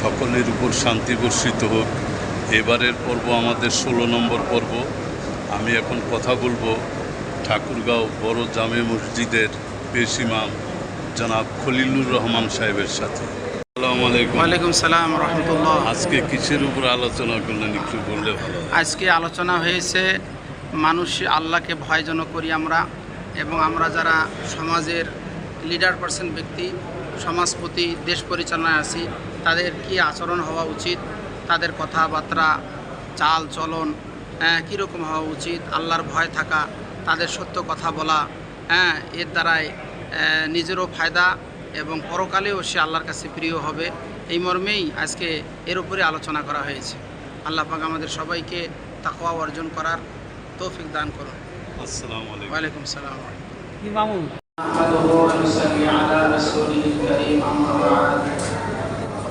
সকলের উপর শান্তি বর্ষিত হোক। এবারের পর্ব আমাদের ষোলো নম্বর পর্ব। আমি এখন কথা বলব ঠাকুরগাঁও বড় জামে মসজিদের পেশ ইমাম জনাব খলিলুর রহমান সাহেবের সাথে। আজকে কিসের উপর আলোচনা করলেন একটু বললে ভালো আজকে আলোচনা হয়েছে মানুষ আল্লাহকে ভয় যেন করি আমরা এবং আমরা যারা সমাজের লিডার পার্সন ব্যক্তি সমাজপতি দেশ পরিচালনায় আছি তাদের কি আচরণ হওয়া উচিত? তাদের কথাবার্তা চাল চলন হ্যাঁ, কীরকম হওয়া উচিত? আল্লাহর ভয় থাকা তাদের সত্য কথা বলা হ্যাঁ এর দ্বারাই নিজেরও ফায়দা এবং পরকালেও সে আল্লাহর কাছে প্রিয় হবে। এই মর্মেই আজকে এর উপরে আলোচনা করা হয়েছে। আল্লাহ পাক আমাদের সবাইকে তাকওয়া অর্জন করার তৌফিক দান করুন। আসসালামু আলাইকুম। ওয়ালাইকুম সালাম। ইমামুল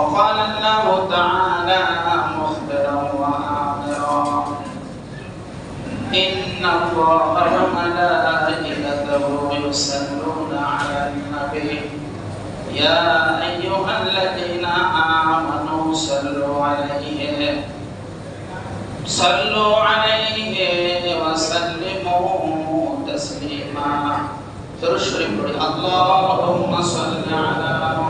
وقال الله تعالى مخبرا وآمرا. إن الله وملائكته يصلون على النبي. يا أيها الذين آمنوا صلوا عليه. صلوا عليه وسلموا تسليما. ترشري بڑی اللهم صل على محمد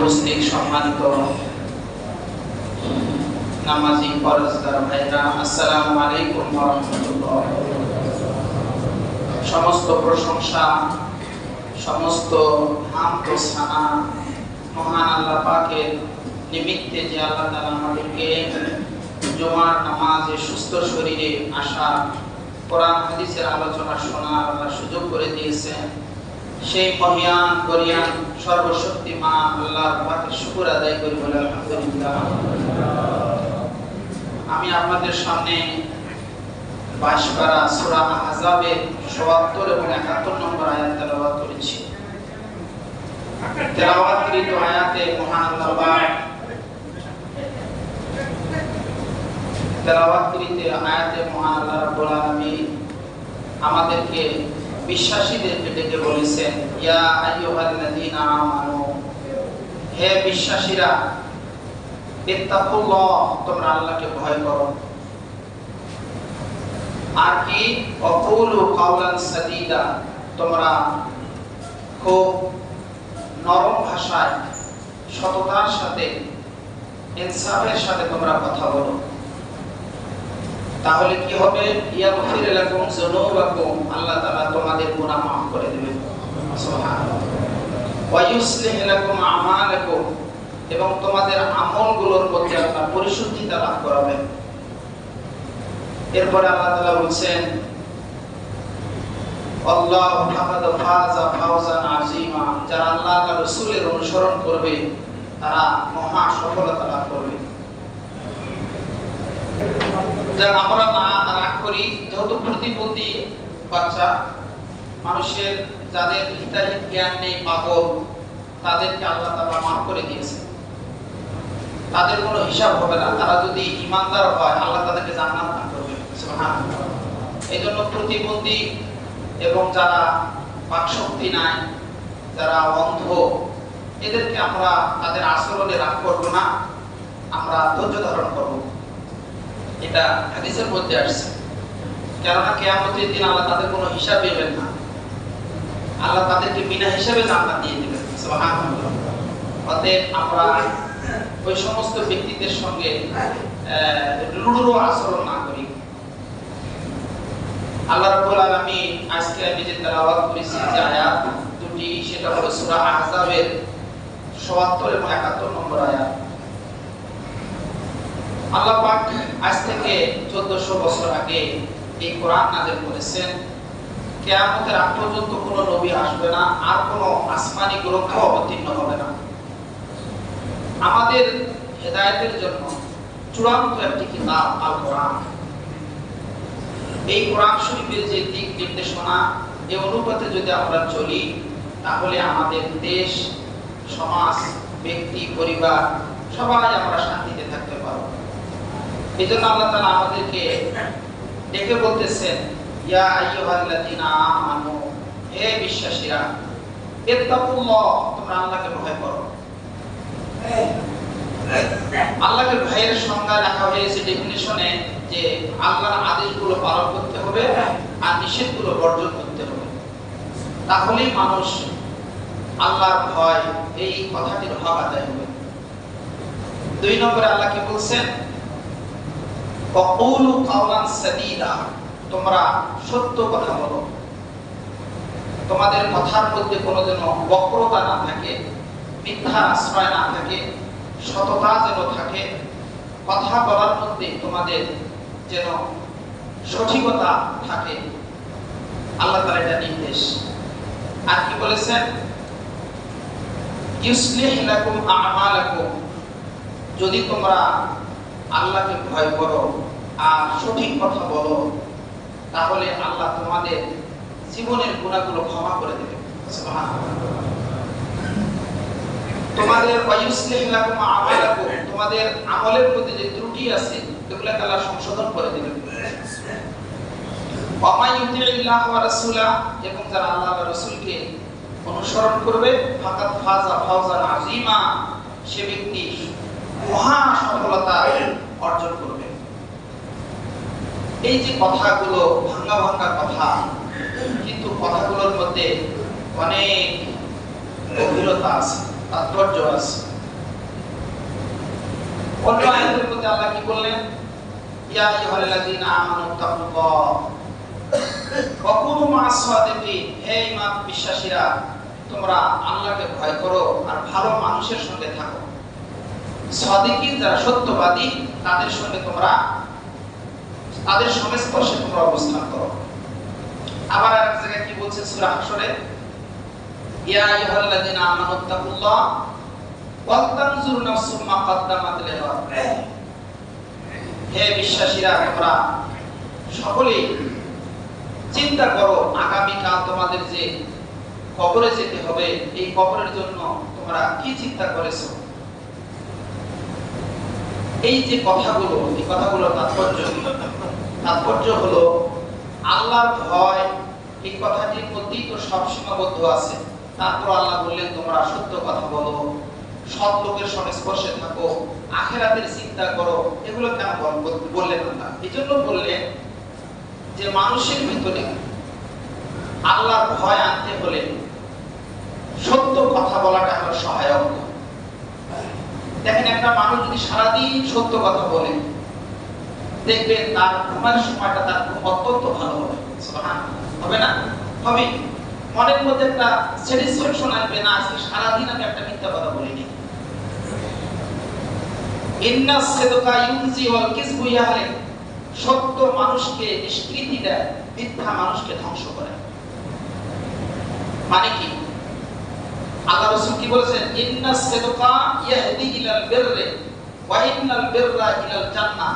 উপস্থিত সম্মানিত নামাজি পরস্কার ভাইরা, আসসালামু আলাইকুম সমস্ত প্রশংসা, সমস্ত মহান আল্লাহ পাকের নিমিত্তে যে আল্লাহ তাআলা আমাদেরকে জুমার নামাজে সুস্থ শরীরে আসা, কোরআন, হাদিসের আলোচনা শোনার আল্লাহ সুযোগ করে দিয়েছেন। সেই সর্বশক্তিমান আল্লাহর পাকের শুকর আদায় করি বলে আলহামদুলিল্লাহ। আমি আপনাদের সামনে সূরা ৭৪ এবং ৭১ নম্বর আয়াত তেলাওয়াত করেছি। তেলাওয়াতকৃত আয়াতে মহান আল্লাহ তেলাওয়াতকৃত আয়াতে মহান আল্লাহ আমাদেরকে বিশ্বাসীদেরকে ডেকে বলেছেন, ইয়া আমানু, হে বিশ্বাসীরা, ইত্তাকুল্লাহ, তোমরা আল্লাহকে ভয় করো। আর কি? অকুলু কাওলান তোমরা খুব নরম ভাষায় সততার সাথে, ইনসাফের সাথে তোমরা কথা বলো। তাহলে কি হবে? লাকুম যুনুবাকুম, আল্লাহ তোমাদের গুনাহ মাফ করে এবং তোমাদের আমলগুলোর মধ্যে আল্লাহ পরিশুদ্ধিতা লাভ করাবেন। এরপরে আল্লাহ তাআলা বলছেন, আল্লাহ ফাজা যারা আল্লাহ তাআলা রাসূলের অনুসরণ করবে, তারা মহা সফলতা লাভ করবে। আমরা না রাগ করি, যেহেতু প্রতিবন্ধী বাচ্চা, মানুষের যাদের জ্ঞান নেই, পাগল, তাদেরকে আল্লাহ তাআলা মাফ করে দিয়েছে। তাদের কোনো হিসাব হবে না। তারা যদি ইমানদার হয়, আল্লাহ তাদেরকে করবে। এই জন্য প্রতিবন্ধী এবং যারা বাকশক্তি নাই, যারা অন্ধ, এদেরকে আমরা তাদের আচরণে রাগ করব না। আমরা ধৈর্য ধারণ করব। এটা হাদিসের মধ্যে আসছে। কেননা কেয়ামতের দিন আল্লাহ তাদের কোনো হিসাব দেবেন না। আল্লাহ তাদেরকে বিনা হিসাবে জান্নাত দিয়ে দিবেন। অতএব আমরা ওই সমস্ত ব্যক্তিদের সঙ্গে লুড়ুরো আচরণ না করি। আল্লাহ রাব্বুল আলামিন আজকে আমি যে তেলাওয়াত করেছি, যে আয়াত দুটি, সেটা হলো সূরা আহজাবের ৭৭ এবং ৭১ নম্বর আয়াত। আল্লাহ পাক আজ থেকে 1400 বছর আগে এই কোরআন নাযিল করেছেন। কিয়ামতের আগ পর্যন্ত কোনো নবী আসবে না, আর কোনো আসমানি গ্রন্থ অবতীর্ণ হবে না। আমাদের হেদায়েতের জন্য চূড়ান্ত একটি কিতাব আল কোরআন এই কোরআন শরীফের যে দিক নির্দেশনা এই অনুপাতে যদি আমরা চলি, তাহলে আমাদের দেশ, সমাজ, ব্যক্তি, পরিবার, সবাই আমরা শান্তিতে থাকতে পারব। এই জন্য আল্লাহ তাআলা আমাদেরকে ডেকে বলতেছেন, ইয়া আইয়ুহাল্লাযীনা আমানু, হে বিশ্বাসীরা পালন করতে হবে আর নিষেধগুলো বর্জন করতে হবে। তাহলেই মানুষ আল্লাহর ভয়, এই কথাটির হক আদায় হবে। দুই নম্বরে আল্লাহ কি বলছেন? অকুলু কাওলান সাদীদা তোমরা সত্য কথা বলো। তোমাদের কথার মধ্যে কোনো যেন বক্রতা না থাকে মিথ্যার আশ্রয় না থাকে, সততা যেন থাকে, কথা বলার মধ্যে তোমাদের যেন সঠিকতা থাকে। আল্লাহ তাআলা এটা নির্দেশ। আর কি বলেছেন? ইউসলিহ লাকুম আমালাকুম। যদি তোমরা আল্লাহকে ভয় করো আর সঠিক কথা বলো, তাহলে আল্লাহ তোমাদের জীবনের গুণাগুলো ক্ষমা করে দেবে। তোমাদের তোমাদের আমলের প্রতি যে ত্রুটি আছে, এগুলোকে আল্লাহ সংশোধন করে রাসূলকে অনুসরণ করবে সে ব্যক্তি মহা সফলতা অর্জন করবে। এই যে কথাগুলো, ভাঙ্গা ভাঙ্গা কথা, কিন্তু কথাগুলোর মধ্যে অনেক গভীরতা আছে, তাৎপর্য আছে। অন্য আয়াতের মধ্যে আল্লাহ কি বললেন? ইয়া আমানু হে বিশ্বাসীরা, তোমরা আল্লাহকে ভয় করো আর ভালো মানুষের সঙ্গে থাকো। সাদিকিন যারা সত্যবাদী, তাদের সঙ্গে তোমরা তাদের সংস্পর্শে তোমরা অবস্থান করো। আবার জায়গায় কি বলছে সূরা হাশরে ইয়া আমানু তাকুল্লাহ তানজুর নাফসুম মা কদ্দামাত লিগাদ হে বিশ্বাসীরা, তোমরা সকলেই চিন্তা করো, আগামীকাল তোমাদের যে কবরে যেতে হবে, এই কবরের জন্য তোমরা কি চিন্তা করেছ? এই যে কথাগুলো, এই কথাগুলো তাৎপর্য তাৎপর্য হলো, আল্লাহর ভয়, এই কথাটির মধ্যেই তো সব সীমাবদ্ধ আছে। তারপর আল্লাহ বললেন, তোমরা সত্য কথা বলো, সৎ লোকের সংস্পর্শে থাকো, আখেরাতের চিন্তা করো। এগুলো কেন বললেন আল্লাহ? এই জন্য বললেন যে, মানুষের ভিতরে আল্লাহর ভয় আনতে হলে সত্য কথা বলাটা হলো সহায়ক। দেখেন একটা মানুষ যদি সারাদিন সত্য কথা বলে দেখবেন তার ঘুমের সময়টা তার অত্যন্ত ভালো হবে। হবে না? হবে। মনের মধ্যে একটা স্যাটিসফ্যাকশন আসবে না, আজকে সারাদিন আমি একটা মিথ্যা কথা বলিনি। ইন্না সিদকা ইউনজি ওয়াল কিসবু ইয়াহলিক সত্য মানুষকে নিষ্কৃতি দেয়, মিথ্যা মানুষকে ধ্বংস করে। মানে কি? আল্লাহ রাসূল কি বলেছেন? ইন্না সিদকা ইয়াহদি ইলাল বিররি ওয়া ইন্নাল বিররা ইলাল জান্নাহ।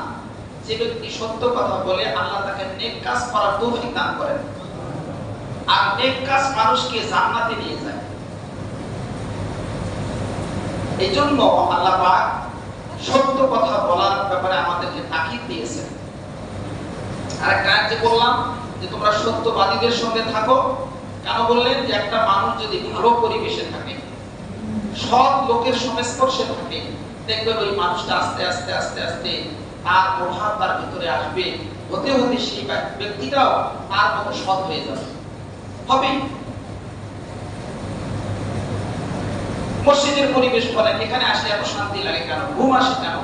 যে ব্যক্তি সত্য কথা বলে, আল্লাহ তাকে নেক কাজ করার তৌফিক দান করেন। আর নেক কাজ মানুষকে জান্নাতে নিয়ে যায়। এই জন্য আল্লাহ পাক সত্য কথা বলার ব্যাপারে আমাদেরকে তাকিদ দিয়েছেন। আর একটা যে বললাম যে তোমরা সত্যবাদীদের সঙ্গে থাকো বললেন যে একটা মানুষ যদি ভালো পরিবেশে থাকে, সৎ লোকের সংস্পর্শে থাকে, দেখবেন ওই মানুষটা আস্তে আস্তে আস্তে আস্তে তার প্রভাব তার ভিতরে আসবে। হতে হতে সেই ব্যক্তিটাও তার মতো সৎ হয়ে যাবে। হবে? মসজিদের পরিবেশ বলেন, এখানে আসলে এত শান্তি লাগে কেন? ঘুম আসে কেন?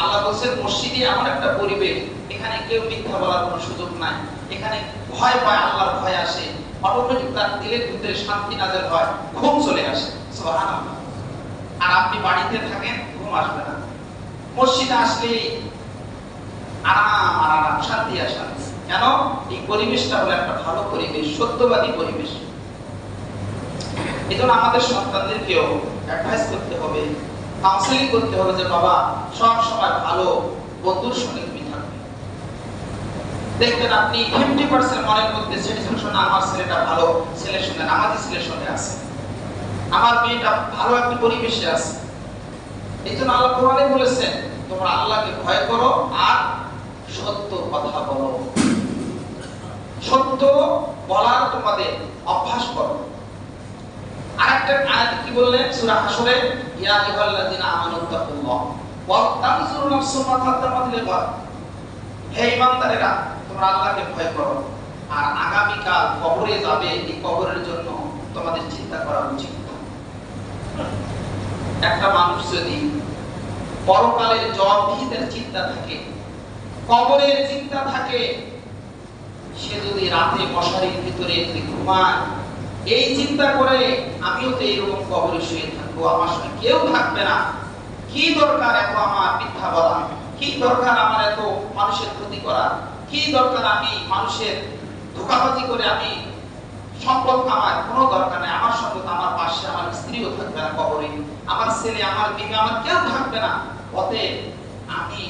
আল্লাহ বলছেন, মসজিদে এমন একটা পরিবেশ, এখানে কেউ মিথ্যা বলার কোনো সুযোগ নাই। এখানে ভয় পায়, আল্লাহর ভয় আসে। অটোমেটিক তার দিলের ভিতরে শান্তি হয়, ঘুম চলে আসে আর আপনি বাড়িতে থাকেন, ঘুম আসবে না। মসজিদে আসলে আরাম আরাম, শান্তি শান্তি। কেন? এই পরিবেশটা হলো একটা ভালো পরিবেশ, সত্যবাদী পরিবেশ। এই আমাদের সন্তানদেরকেও অ্যাডভাইস করতে হবে কাউন্সিলিং করতে হবে যে, বাবা, সব সময় ভালো, বন্ধুর সঙ্গে দেখবেন আপনি ফিফটি পার্সেন্ট মনের মধ্যে স্যাটিসফ্যাকশন আমার ছেলেটা ভালো ছেলের সঙ্গে আমাদের ছেলের সঙ্গে আছে। আমার মেয়েটা ভালো একটা পরিবেশে আছে। এই জন্য আল্লাহ কোরআনে বলেছেন, তোমরা আল্লাহকে ভয় করো আর সত্য কথা বলো। সত্য বলার তোমাদের অভ্যাস করো। আরেকটা আয়াত কি বললেন? সূরা হাসরে, ইয়া আইয়ুহাল্লাযিনা আমানু তাকুল্লাহ নাফসুম মা কাদ্দামাত লিগাদ হে তোমরা আল্লাহকে ভয় করো। আর আগামী কাল কবরে যাবে, এই কবরের জন্য তোমাদের চিন্তা করা উচিত। একটা মানুষ যদি পরকালের জবাবদিহিতার চিন্তা থাকে, কবরের চিন্তা থাকে, সে যদি রাতে মশারির ভিতরে যদি ঘুমায়, এই চিন্তা করে, আমিও তো এরকম কবরে শুয়ে থাকব, আমার সঙ্গে কেউ থাকবে না। কি দরকার এত আমার মিথ্যা বলা কি দরকার আমার এত মানুষের ক্ষতি করা কি দরকার আমি মানুষের ধোকাবাজি করে আমি সম্পদ কামার কোনো দরকার নেই। আমার তো আমার পাশে আমার স্ত্রীও থাকবে না কবরে। আমার ছেলে, আমার বিবি আমার কেউ থাকবে না। অতএব আমি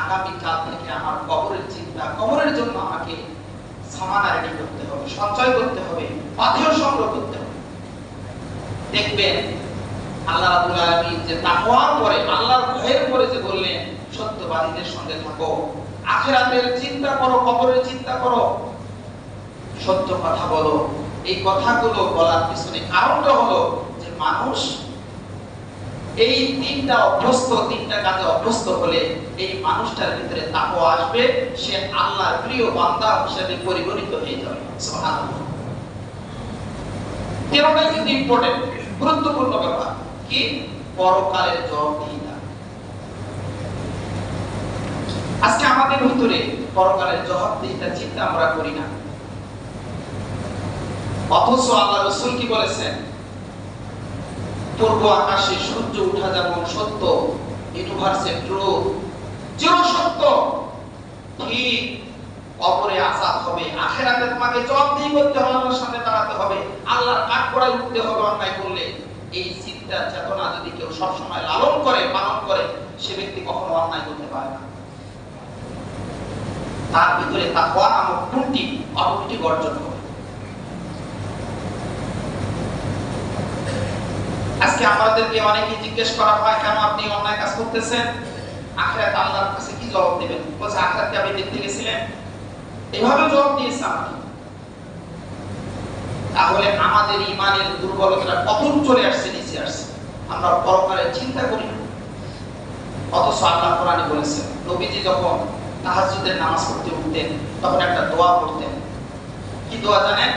আগামী কাল থেকে আমার কবরের চিন্তা, কবরের জন্য আমাকে সামানা রেডি করতে হবে, সঞ্চয় করতে হবে পাথেয় সংগ্রহ করতে হবে। দেখবেন আল্লাহ রাব্বুল আলামিন যে তাকওয়ার পরে, আল্লাহর ভয়ের পরে যে বললেন সত্যবাদীদের সঙ্গে থাকো। আখিরাতের চিন্তা করো, কবরের চিন্তা করো। সত্য কথা বলো। এই কথাগুলো বলার পিছনে কারণটা হলো যে মানুষ এই তিনটা অভ্যস্ত, তিনটা কাজে অভ্যস্ত হলে এই মানুষটার ভিতরে তাকওয়া আসবে, সে আল্লাহর প্রিয় বান্দা হিসেবে পরিগণিত হয়ে যাবে। সুবহানাল্লাহ। কিন্তু ইম্পর্টেন্ট গুরুত্বপূর্ণ ব্যাপার। কি? পরকালের জবাবদিহিতা আজকে আমাদের ভিতরে পরকালের জবাবদিহিতা চিন্তা আমরা করি না। অথচ আল্লাহ রসুল কি বলেছেন? পূর্ব আকাশে সূর্য উঠা যেমন সত্য ইউনিভার্সের ট্রুথ চির সত্য, ঠিক অপরে আসাদ হবে। আখেরাতে তোমাকে জবাবদিহি করতে হবে, আল্লাহর সামনে দাঁড়াতে হবে। আল্লাহর কাঠ করায় উঠতে হবে অন্যায় করলে। এই চিন্তা চেতনা যদি কেউ সবসময় লালন করে, পালন করে, সে ব্যক্তি কখনো অন্যায় করতে পারে না। তার ভিতরে তাকওয়া নামক কোনটি অটোমেটিক অর্জন হবে আজকে আমাদেরকে অনেকে জিজ্ঞেস করা হয়, কেন আপনি অন্যায় কাজ করতেছেন? আখেরাত আল্লাহর কাছে কি জবাব দেবেন? বলছে, আখেরাতকে আপনি দেখতে গেছিলেন? এভাবে জবাব দিয়েছে আমাকে। তাহলে আমাদের ইমানের দুর্বলতা কখন চলে আসছে, নিচে আসছে? আমরা পরকালের চিন্তা করি অথচ আল্লাহ কোরআনে বলেছেন, নবীজি যখন তাহাজ্জুদের নামাজ পড়তে উঠতেন, তখন একটা দোয়া পড়তেন। কি দোয়া জানেন?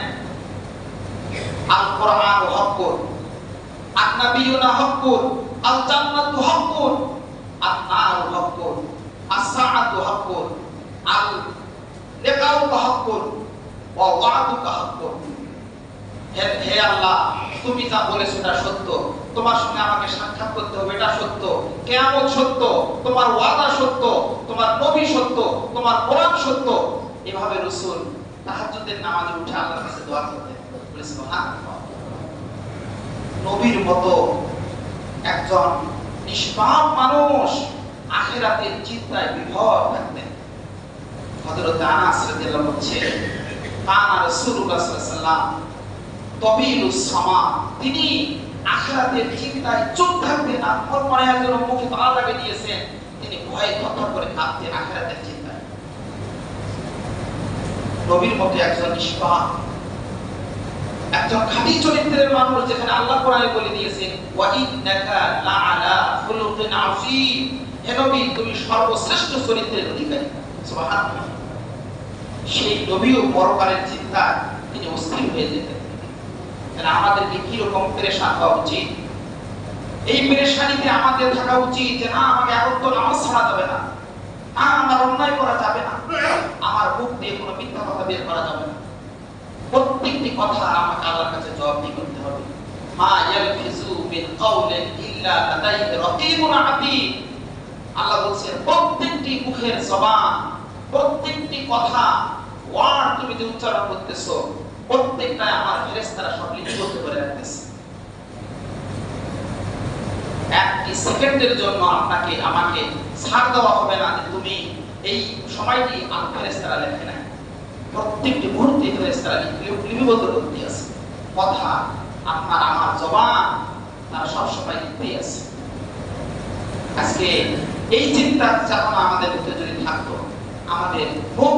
আল কোরআন আল জান্নাতু নারু আস-সাআতু হক্কুর। আল লিকাউ ওয়া ওয়াদুকা হে আল্লাহ, তুমি যা বলেছ এটা সত্য। তোমার সঙ্গে আমাকে সাক্ষাৎ করতে হবে, এটা সত্য। কিয়ামত সত্য, তোমার ওয়াদা সত্য, তোমার নবী সত্য, তোমার কোরআন সত্য। এভাবে রাসূল তাহাজ্জুদের নামাজে উঠে আল্লাহর কাছে দোয়া করতেন। নবীর মতো একজন নিষ্পাপ মানুষ আখেরাতের চিন্তায় বিভোর থাকতেন। আনাস রাদিয়াল্লাহু হচ্ছে কানা রাসূলুল্লাহ সাল্লাল্লাহু আলাইহি ওয়াসাল্লাম তবিলুস সামা তিনি আখিরাতের চিন্তায় চুপ থাকতেন না মুখে তালা লাগিয়ে দিয়েছেন তিনি ভয়ে থরথর করে কাঁপতেন আখিরাতের চিন্তায়। নবীর মতো একজন নিষ্পাপ একজন খাঁটি চরিত্রের মানুষ যেখানে আল্লাহ কোরআনে বলে দিয়েছেন ওয়া ইন্নাকা লাআলা খুলুকিন আযীম। হে নবী, তুমি সর্বশ্রেষ্ঠ চরিত্রের অধিকারী। সুবহানাল্লাহ। সেই নবীও পরকালের চিন্তা তিনি অস্থির হয়ে যেতেন। তাহলে আমাদেরকে কি রকম হওয়া উচিত? এই আমাদের থাকা উচিত যে, না, আমাকে নামাজ ছাড়া যাবে না। না, আমার অন্যায় করা যাবে না। আমার দিয়ে কোনো মিথ্যা কথা বের করা যাবে না। প্রত্যেকটি কথা আমাকে আল্লাহর কাছে জবাব দিয়ে করতে হবে। মা ইয়ালফিজু মিন ইল্লা লাদাইহি রাকিবুন আল্লাহ বলছেন, প্রত্যেকটি মুখের জবান, প্রত্যেকটি কথা, ওয়ার্ড তুমি যে উচ্চারণ করতেছো প্রত্যেকটা আমার ফেরেশতারা সব লিপিবদ্ধ করে রাখতেছে একটি সেকেন্ডের জন্য আপনাকে, আমাকে ছাড় দেওয়া হবে না তুমি এই সময়টি আমার ফেরেশতারা লেখে নাই। প্রত্যেকটি মুহূর্তে ফেরেশতারা লিপি- লিপিবদ্ধ করতে আছে। কথা আপনার, আমার জবান তারা সবসময় লিখতেই আছে। আজকে এই চিন্তা চেতনা আমাদের ভিতরে যদি থাকতো, আমাদের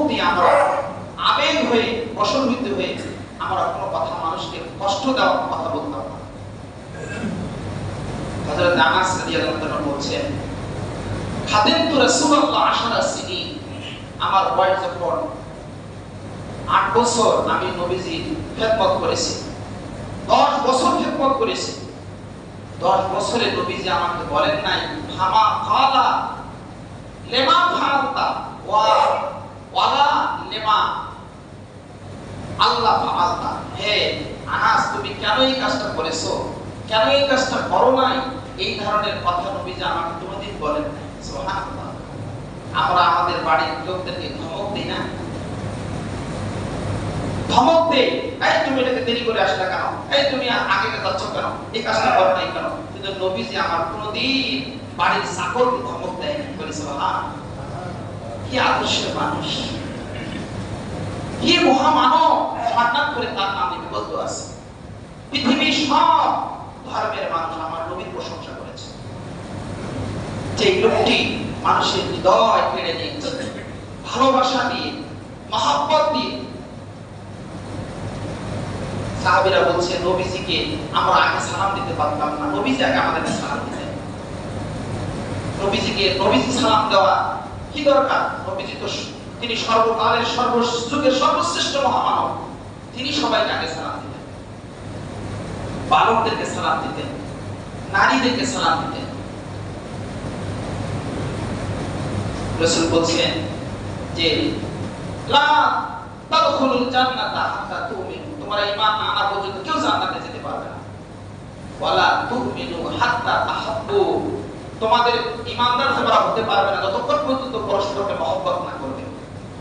দিয়ে আমরা আবেগ হয়ে বশীভূত হয়ে আমরা কোনো কথা, মানুষকে কষ্ট দেওয়ার কথা বলতাম আনাস বলছেন আশারা সিনিন, আমার বয়স যখন আট বছর আমি খেদমত করেছি। দশ বছর করেছি। দশ বছরে নবীজি আমাকে বলেন নাই ফামা ফালা, লেমা ফালতা, ওয়া, ওয়ালা, লেমা আল্লাহ ফালতা হে আনাস, তুমি কেন এই কাজটা করেছ? কেন এই কাজটা করো নাই? এই ধরনের কথা নবীজি আমাকে কোনোদিন বলেন সুবহানাল্লাহ। আমরা আমাদের বাড়ির লোকদেরকে ধমক দিই না? ধমক দেই। তুমি এটাকে দেরি করে আসলে কেন? এই তুমি আগে যাচ্ছ কেন? এই কাজটা করো নাই কেন? কিন্তু নবীজি আমার কোনোদিন বাড়ির চাকরকে ধমক দেয় না বলে সুবহান কি আদর্শের মানুষ। কি মহামানব হঠাৎ করে তার নাম লিপিবদ্ধ আছে। পৃথিবীর সব ধর্মের মানুষ আমার নবীর প্রশংসা করেছে। যে লোকটি মানুষের হৃদয় কেড়ে নিয়েছে, ভালোবাসা দিয়ে মহাব্বত দিয়ে সাহাবীরা বলছে, নবীজিকে আমরা আগে সালাম দিতে পারতাম না, নবীজি আগে আমাদেরকে সালাম দিতেন। নবীজিকে, নবীজি সালাম দেওয়া কি দরকার? নবীজি তো তিনি সর্বকালের সর্বযুগের সর্বশ্রেষ্ঠ মহামানব। তিনি সবাইকে আগে সালাম দিতেন। বালকদেরকে সালাম দিতেন। নারীদেরকে সালাম দিতেন। রসুল বলছেন যে তোমাদের হতে পারবে না যতক্ষণ পর্যন্ত না করবে।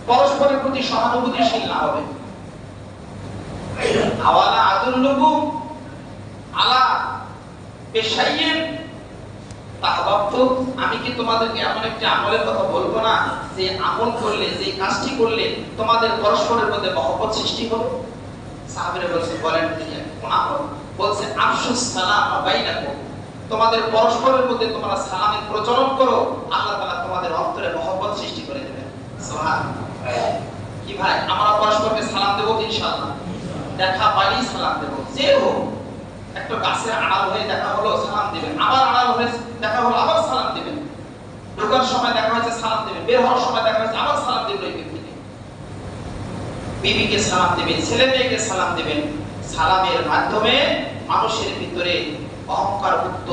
পরস্পরের প্রতি সহানুভূতিশীল না হবে। আওয়ালা আদুল্লুকুম আলা তাহবাবতু আমি কি তোমাদেরকে এমন একটি আমলের কথা বলব না যে আমল করলে, যে কাজটি করলে তোমাদের পরস্পরের মধ্যে মহব্বত সৃষ্টি হবে? সাহাবীরা বলছে বলেন তিনি কোন আমল বলছে আফসুস সালাম বাইনাকুম, তোমাদের পরস্পরের মধ্যে তোমরা সালামের প্রচলন করো, আল্লাহ তাআলা তোমাদের অন্তরে মহব্বত সৃষ্টি করে সুবহানাল্লাহ। কি ভাই, আমরা পরস্পরকে সালাম দেবো ইনশাআল্লাহ। দেখা পাইলেই সালাম দেবো। যে হোক, একটা গাছের আড়াল হয়ে দেখা হলো, সালাম দিবেন। আবার আড়াল হয়ে দেখা হলো, আবার সালাম দিবেন। ঢোকার সময় দেখা হয়েছে, সালাম দিবেন। বের হওয়ার সময় দেখা হয়েছে, আবার সালাম দিবেন ওই ব্যক্তিকে। বিবিকে সালাম দিবেন, ছেলে মেয়েকে সালাম দিবেন। সালামের মাধ্যমে মানুষের ভিতরে অহংকার মুক্ত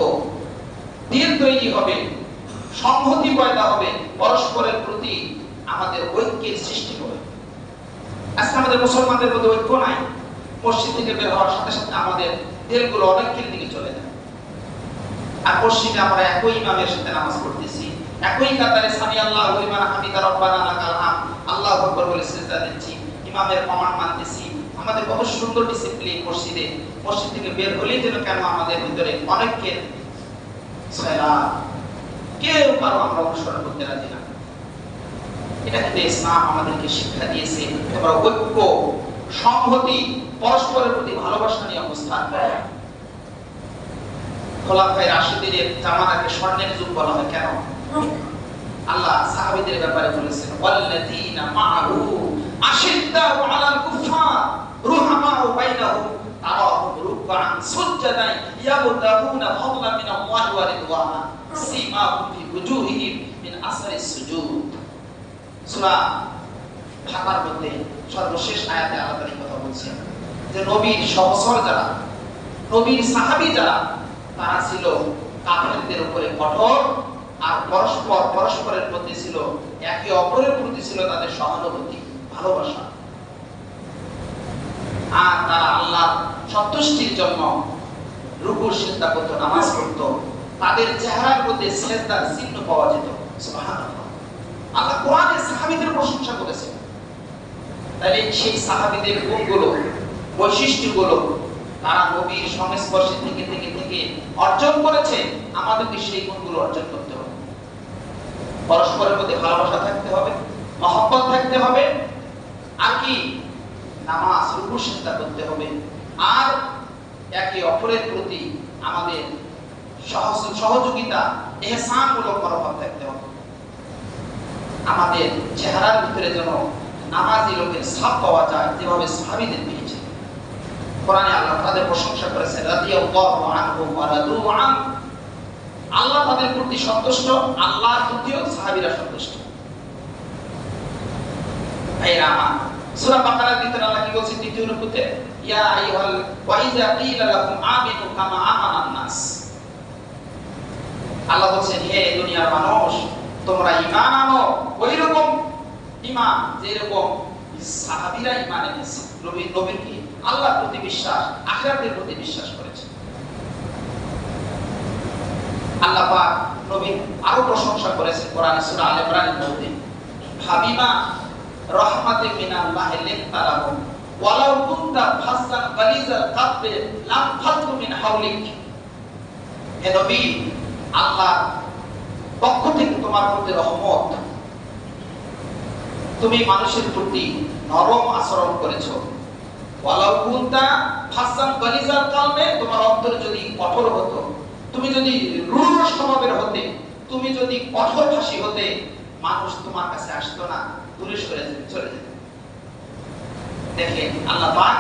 দিল তৈরি হবে, সংহতি পয়দা হবে, পরস্পরের প্রতি আমাদের ঐক্যের সৃষ্টি হবে। আজকে আমাদের মুসলমানদের মধ্যে ঐক্য নাই। মসজিদ থেকে বের হওয়ার সাথে সাথে আমাদের দিলগুলো অনেকের দিকে চলে যায়। আর আমরা একই ইমামের সাথে নামাজ পড়তেছি। একই কাতারে সামি আল্লাহ লিমান হামিদা আল্লাহু বলে দিচ্ছি, ইমামের কমান্ড মানতেছি। আমাদের কত সুন্দর ডিসিপ্লিন মসজিদে। মসজিদ থেকে বের হলেই যেন কেন আমাদের ভিতরে ছয়লা কেউ আমরা অনুসরণ করতে রাজি না। এটা কিন্তু ইসলাম আমাদেরকে শিক্ষা দিয়েছে। তোমরা ঐক্য সংহতি, পরস্পরের প্রতি ভালোবাসা নিয়ে অবস্থান খোলাফায়ে রাশিদিনের জামানাকে স্বর্ণের যুগ বলা হয়। কেন? আল্লাহ সাহাবীদের ব্যাপারে বলেছেন, ওয়াল্লাযীনা মাআহু আশিদ্দাউ আলাল কুফফার, রুহামাউ বাইনাহুম। তারাহুম রুকআন সুজদান ইয়াবতাগুনা ফাদলান মিনাল্লাহি ওয়া রিদওয়ানা, সীমাহুম ফি ওজুহিহিম মিন আসারিস সুজুদ। সূরা ফাতার মধ্যে সর্বশেষ আয়াতে আল্লাহ কথা বলছেন যে নবীর সহচর যারা, নবীর সাহাবী যারা, তারা ছিল কাফেরদের উপরে কঠোর আর পরস্পর, পরস্পরের প্রতি ছিল একে অপরের প্রতি ছিল তাদের সহানুভূতি, ভালোবাসা। আর তারা আল্লাহ সন্তুষ্টির জন্য রুকু সিদ্ধা করতো, নামাজ পড়তো, তাদের চেহারার মধ্যে সেজদার চিহ্ন পাওয়া যেত। আল্লাহ কোরআনে সাহাবিদের প্রশংসা করেছেন। তাহলে সেই সাহাবীদের গুণগুলো, বৈশিষ্ট্যগুলো তারা নবীর সংস্পর্শে থেকে থেকে থেকে অর্জন করেছে, আমাদেরকে সেই গুণগুলো অর্জন করতে হবে। পরস্পরের মধ্যে ভালোবাসা থাকতে হবে, মহব্বত থাকতে হবে, আর কি? নামাজ রুকু সিদ্ধা করতে হবে। আর একে অপরের প্রতি আমাদের সহযোগিতা, এহসানমূলক মনোভাব থাকতে হবে। আমাদের চেহারার ভিতরে যেন নামাজি লোকের ছাপ পাওয়া যায়, যেভাবে সাহাবীদের পেয়েছে। কোরআনে আল্লাহ তাদের প্রশংসা করেছেন আল্লাহ তাদের প্রতি সন্তুষ্ট, আল্লাহর প্রতিও সাহাবীরা সন্তুষ্ট। আল্লাহ বলছেন আল্লাহ হে দুনিয়ার মানুষ, তোমরা ঈমান আনো, ওইরকম ঈমান যেরকম সাহাবীরা ঈমান এনেছে নবী নবীর কি আল্লাহর প্রতি বিশ্বাস, আখিরাতের প্রতি বিশ্বাস করেছে। আল্লাহ পাক নবীর আরও প্রশংসা করেছেন কোরআনে, সূরা আলে ইমরানের মধ্যে। হাবিমা রহমাতে মিনাল্লাহি লিনতালাহু ওয়ালাউ কুনতা ফাসান গালিজাল কালবি লাম ফাদু মিন হাওলিক। হে নবী, আল্লাহ পক্ষ থেকে তোমার প্রতি রহমত তুমি মানুষের প্রতি নরম আচরণ করেছ। ওয়ালাউ কুনতা ফাসান গালিজাল কালবে তোমার অন্তর যদি কঠোর হতো, তুমি যদি রূঢ় স্বভাবের হতে, তুমি যদি কঠোর ভাষী হতে, মানুষ তোমার কাছে আসতো না, দূরে সরে যেতে চলে যেত দেখেন, আল্লাহ পাক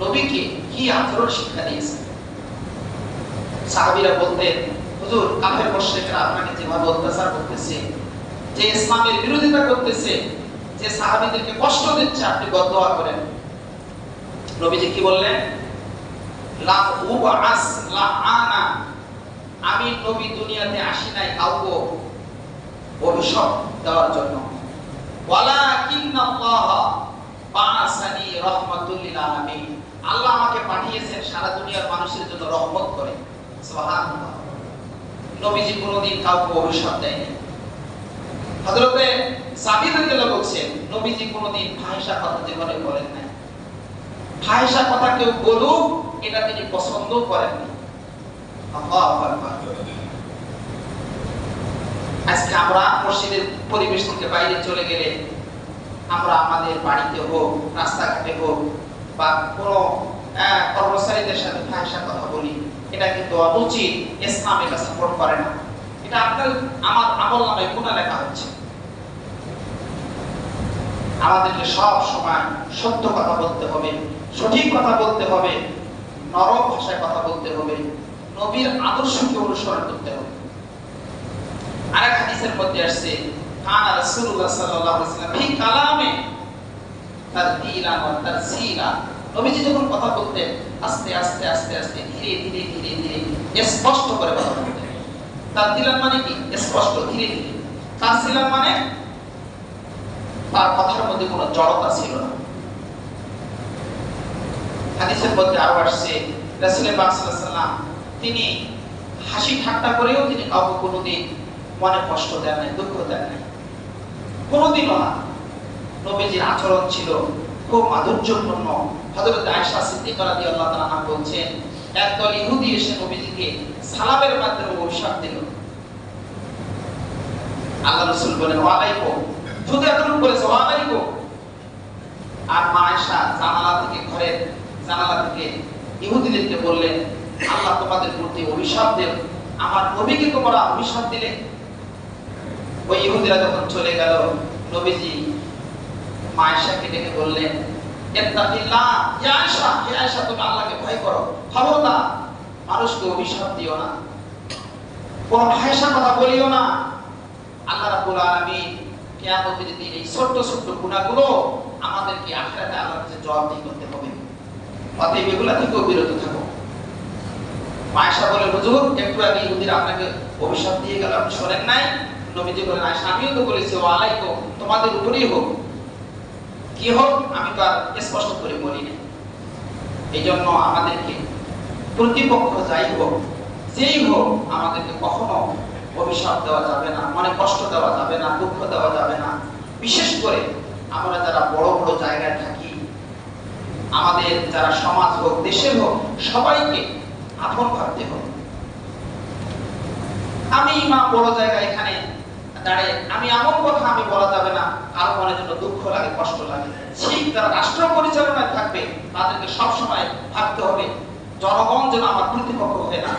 নবীকে কি আচরণ শিক্ষা দিয়েছে। সাহাবীরা বলতেন, হুজুর, কাফের মুশরিকরা আপনাকে যেভাবে অত্যাচার করতেছে, যে ইসলামের বিরোধিতা করতেছে যে সাহাবীদেরকে কষ্ট দিচ্ছে, আপনি বদদোয়া করেন। নবীজি কি বললেন? আমি নবী দুনিয়াতে আসি নাই, কাউকে অভিশাপ দেওয়ার জন্য। আল্লাহ আমাকে পাঠিয়েছেন সারা দুনিয়ার মানুষের জন্য রহমত করে। নবীজি কোনোদিন কাউকে অভিশাপ দেয়নি। হযরতে সাবির রাদিয়াল্লাহু বলছেন, নবীজি কোনোদিন ফাহিশা কথা জীবনে বলেন নাই। ফাহিশা কথা কেউ বলুক, এটা তিনি পছন্দ করেননি আল্লাহু আকবার। আজকে আমরা মসজিদের পরিবেশ থেকে বাইরে চলে গেলে আমরা আমাদের বাড়িতে হোক, রাস্তাঘাটে হোক, বা কোনো কর্মচারীদের সাথে ফাহিশা কথা বলি, এটা কিন্তু অনুচিত ইসলাম এটা সাপোর্ট করে না। আপনার আমার আমল নামে লেখা হচ্ছে। আমাদেরকে সব সময় সত্য কথা বলতে হবে, সঠিক কথা বলতে হবে ভাষায় কথা বলতে হবে, নবীর আদর্শকে অনুসরণ করতে হবে। আরেক হাদিসের মধ্যে আসছে, কানা রাসূলুল্লাহ সাল্লাল্লাহু আলাইহি নবীজি যখন কথা বলতেন, আস্তে আস্তে আস্তে আস্তে, ধীরে ধীরে ধীরে ধীরে স্পষ্ট করে কথা বলতেন তারতিলা মানে কি? স্পষ্ট ধীরে ধীরে। তারসিলা মানে তার কথার মধ্যে কোনো জড়তা ছিল না। হাদিসের মধ্যে আরও আসছে রাসূল পাক সাল্লাল্লাহু আলাইহি ওয়াসাল্লাম তিনি হাসি ঠাট্টা করেও তিনি কাউকে কোনোদিন মনে কষ্ট দেন নাই, দুঃখ দেন নাই। কোনোদিনও না। নবীজির আচরণ ছিল খুব মাধুর্যপূর্ণ। হযরত আয়েশা সিদ্দিকা রাদিয়াল্লাহু তাআলা বলছেন, একদল ইহুদি এসে নবীজিকে সালামের মাধ্যমে অভিশাপ দিল। আল্লাহ রাসূল বলেন এতটুকু আর জানালা থেকে ঘরের জানালা থেকে ইহুদিদেরকে বললেন, আল্লাহ তোমাদের প্রতি অভিশাপ দেন। আমার নবীকে তোমরা অভিশাপ দিলে? ওই ইহুদিরা যখন চলে গেল, নবীজি মা ডেকে বললেন ইয়া আয়েশা হে আয়েশা, তুমি আল্লাহকে ভয় করো। খবরদার মানুষকে অভিশাপ দিও না। কোন ভাষা কথা বলিও না। আল্লাহ রাব্বুল আলামিন কিয়ামতের দিন এই ছোট্ট ছোট্ট গুনাহগুলো আমাদেরকে আখিরাতে আল্লাহর কাছে জবাবদিহি করতে হবে। অতএব এগুলা থেকেও বিরত থাকো। মায়েশা বলে, হুজুর একটু আগে ইহুদিরা আপনাকে অভিশাপ দিয়ে গেল। আপনি শোনেন নাই? নবীজি বলেন, আয়েশা, আমিও তো বলেছি, ও আলাইকুম, তোমাদের উপরেই হোক। কি হোক, আমি তো আর স্পষ্ট করে বলি না এই জন্য আমাদেরকে প্রতিপক্ষ যাই হোক, যেই হোক আমাদেরকে কখনো অভিশাপ দেওয়া যাবে না, মনে কষ্ট দেওয়া যাবে না, দুঃখ দেওয়া যাবে না। বিশেষ করে আমরা যারা বড় বড় জায়গায় থাকি, আমাদের যারা সমাজ হোক, দেশের হোক, সবাইকে আপন ভাবতে হবে। আমি মা বড় জায়গায় এখানে দাঁড়িয়ে, আমি এমন কথা আমি বলা যাবে না, কারও মনে জন্য দুঃখ লাগে, কষ্ট লাগে। ঠিক যারা রাষ্ট্র পরিচালনায় থাকবে, তাদেরকে সবসময় ভাবতে হবে জনগণ যেন আমার প্রতিপক্ষ হয়ে না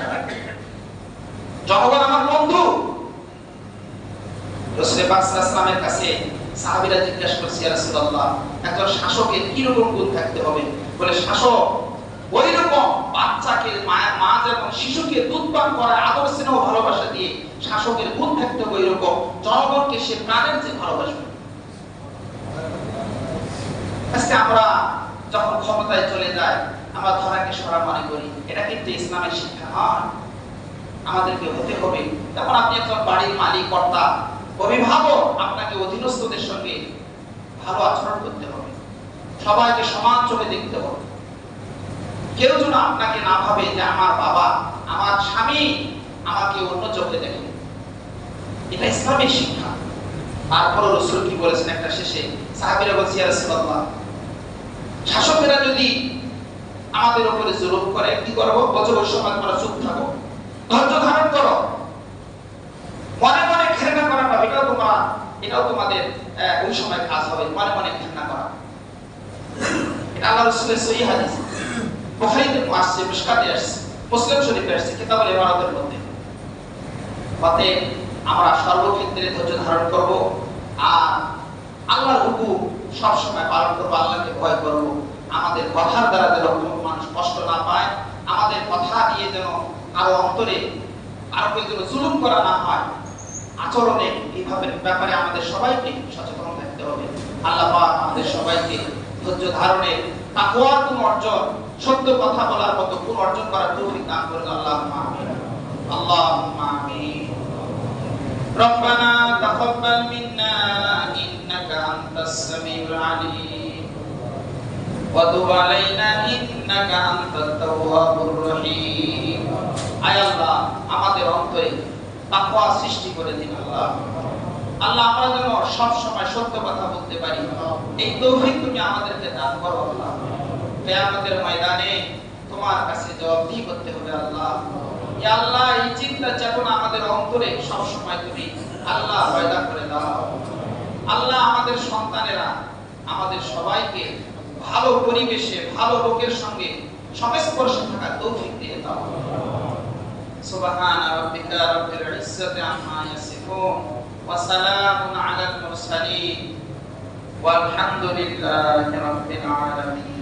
জনগণ আমার বন্ধু। কাছে সাহাবীরা জিজ্ঞাসা রাসূলুল্লাহ, একজন শাসকের কি রকম গুণ থাকতে হবে? বলে, শাসক, ওই রকম বাচ্চাকে মা যেমন শিশুকে দুধ পান করায়, আদর, স্নেহ, ভালোবাসা দিয়ে শাসকের গুণ থাকতে হবে জনগণকে সে প্রাণের যে ভালোবাসবে। আজকে আমরা যখন ক্ষমতায় চলে যাই আমরা ধরাকে সরা মনে করি। এটা কিন্তু ইসলামের শিক্ষা নয়। আমাদেরকে হতে হবে। তখন আপনি একজন বাড়ির মালিক, কর্তা, অভিভাবক, আপনাকে অধীনস্থদের সঙ্গে ভালো আচরণ করতে হবে। সবাইকে সমান চোখে দেখতে হবে। কেউ যেন আপনাকে না ভাবে যে আমার বাবা, আমার স্বামী আমাকে অন্য চোখে দেখে। এটা ইসলামের শিক্ষা। তারপরে রসুল কি বলেছেন একটা শেষে? সাহাবীরা বলছি শাসকেরা যদি আমাদের উপরে জুলুম করে। কি করব? বছর সময় তোমরা চুপ থাকো। ধৈর্য ধারণ করো। মনে মনে ঘৃণা করা না, এটাও তোমার এটাও তোমাদের ওই সময় কাজ হবে। মনে মনে ঘৃণা করা। আল্লাহ মধ্যে। আমরা সর্বক্ষেত্রে ধৈর্য ধারণ করব আর আল্লাহর হুকুম সব সময় পালন করব, আল্লাহকে ভয় করব। আমাদের কথার দ্বারা যেন কোনো মানুষ কষ্ট না পায় আমাদের কথা দিয়ে যেন কারো অন্তরে কারো যেন জুলুম করা না হয় আচরণে এইভাবে ব্যাপারে আমাদের সবাইকে সচেতন থাকতে হবে আল্লাহ পাক আমাদের সবাইকে ধৈর্য ধারণে তাকওয়ার কোন অর্জন সত্য কথা বলার মতো কোন অর্জন করার তৌফিক দান করুন আল্লাহ আমিন আল্লাহুম্মা আমিন ربنا تقبل منا إنك أنت السميع العليم وتب علينا إنك أنت التواب الرحيم আয় আল্লাহ আমাদের অন্তরে তাকওয়া সৃষ্টি করে দিন আল্লাহ আল্লাহ আমরা যেন সব সময় সত্য কথা বলতে পারি এই তৌফিক তুমি আমাদেরকে দান করো আল্লাহ কিয়ামতের ময়দানে তোমার কাছে জবাবদিহি করতে হবে আল্লাহ ইয়া আল্লাহ এই চিন্তা চেতনা আমাদের অন্তরে সব সময় তুমি আল্লাহ পয়দা করে দাও আল্লাহ আমাদের সন্তানেরা আমাদের সবাইকে ভালো পরিবেশে, ভালো লোকের সঙ্গে সংস্পর্শে থাকার তৌফিক দিয়ে দাও। সুবহান রাব্বিকা রাব্বিল ইজ্জাতি আম্মা ইয়াসিফুন, ওয়া সালামুন আলাল মুরসালিন, ওয়ালহামদুলিল্লাহি রাব্বিল আলামিন।